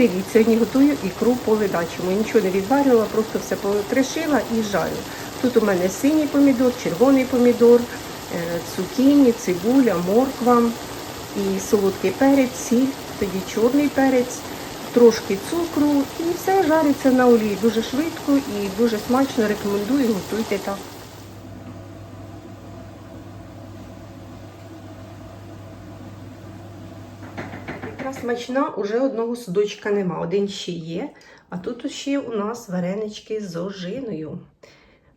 привіт! Сьогодні готую ікру по ледачому. Нічого не відварювала, просто все покришила і жарю. Тут у мене синій помідор, червоний помідор, е, цукіні, цибуля, морква і солодкий перець, сіль, тоді чорний перець, трошки цукру і все жариться на олії дуже швидко і дуже смачно. Рекомендую, готуйте так. Смачна, уже одного судочка нема. Один ще є. А тут ще у нас варенички з ожиною.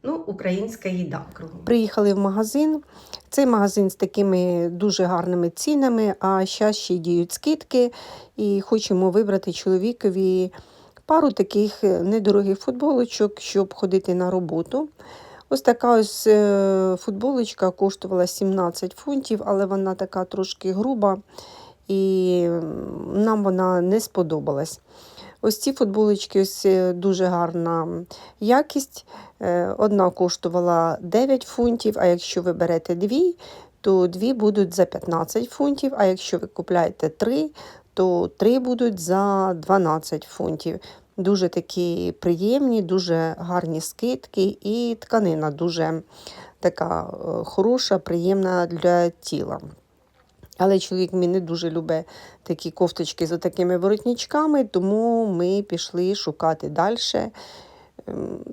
Ну, українська їда. Приїхали в магазин. Цей магазин з такими дуже гарними цінами, а зараз ще діють скидки. І хочемо вибрати чоловікові пару таких недорогих футболочок, щоб ходити на роботу. Ось така ось е, футболочка коштувала 17 фунтів, але вона така трошки груба і нам вона не сподобалась. Ось ці футболочки ось е, дуже гарна якість. Е, Одна коштувала 9 фунтів, а якщо ви берете дві, то дві будуть за 15 фунтів, а якщо ви купляєте три, то три будуть за 12 фунтів. Дуже такі приємні, дуже гарні скидки, і тканина дуже така е, хороша, приємна для тіла. Але чоловік мій не дуже любить такі кофточки з такими воротничками, тому ми пішли шукати далі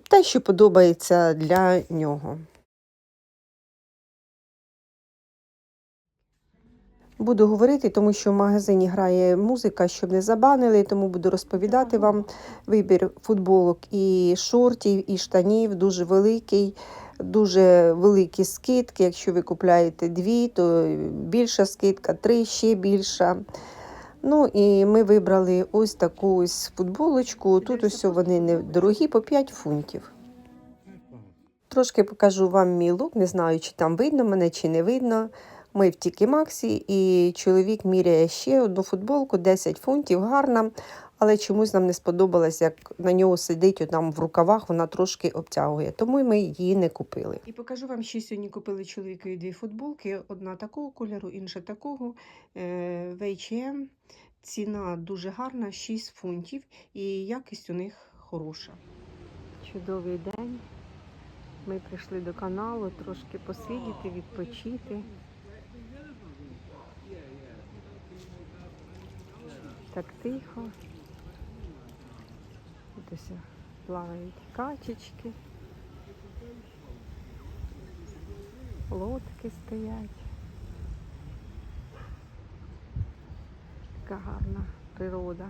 те, що подобається для нього. Буду говорити, тому що в магазині грає музика, щоб не забанили, тому буду розповідати вам вибір футболок і шортів, і штанів дуже великий, дуже великі скидки. Якщо ви купляєте дві, то більша скидка, три ще більша. Ну і ми вибрали ось таку ось футболочку. Тут ось вони недорогі по 5 фунтів. Трошки покажу вам мій лук, не знаю, чи там видно мене, чи не видно. Ми в Тікі Максі, і чоловік міряє ще одну футболку, 10 фунтів, гарна, але чомусь нам не сподобалось, як на нього сидить там в рукавах, вона трошки обтягує, тому ми її не купили. І покажу вам, що сьогодні купили чоловікові дві футболки: одна такого кольору, інша такого. Е, В H&M. Ціна дуже гарна, 6 фунтів, і якість у них хороша. Чудовий день. Ми прийшли до каналу трошки посидіти, відпочити. Так тихо. Тут ось плавають качечки. Лодки стоять. Така гарна природа.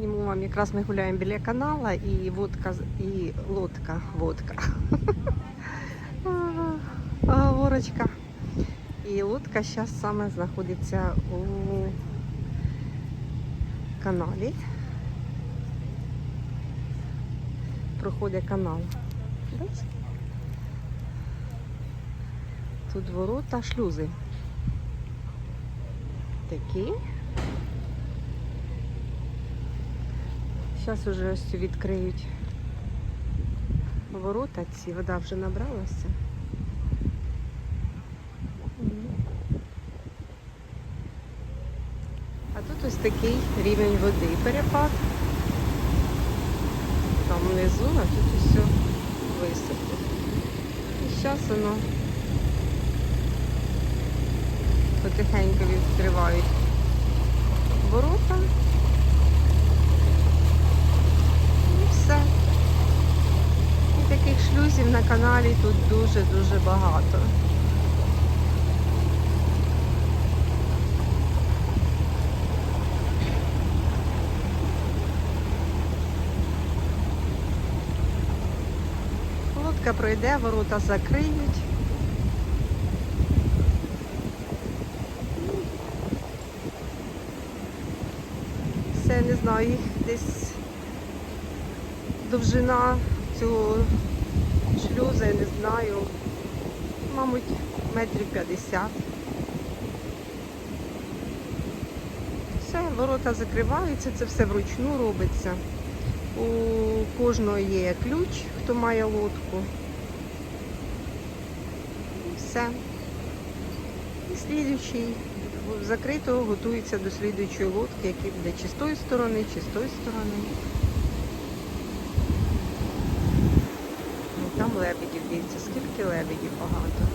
Зніму вам якраз ми гуляємо біля канала і водка і лодка, водка. Ворочка. І лодка зараз саме знаходиться у каналі. Проходить канал. Тут ворота, шлюзи. Такі. Зараз уже ось відкриють ворота ці, вода вже набралася. А тут ось такий рівень води. Перепад. Там внизу, а тут усе високо. І зараз воно потихеньку відкривають ворота. І все. І таких каналі тут дуже-дуже багато. Лодка пройде, ворота закриють. Все, не знаю, їх десь довжина цього шлюза, я не знаю. Мабуть, метрів 50. Все, ворота закриваються, це все вручну робиться. У кожного є ключ, хто має лодку. все. І слідуючий закрито готується до слідуючої лодки, який буде чи з тої сторони, чи з тої сторони. Ну, там лебедів, дивіться, скільки лебедів багато.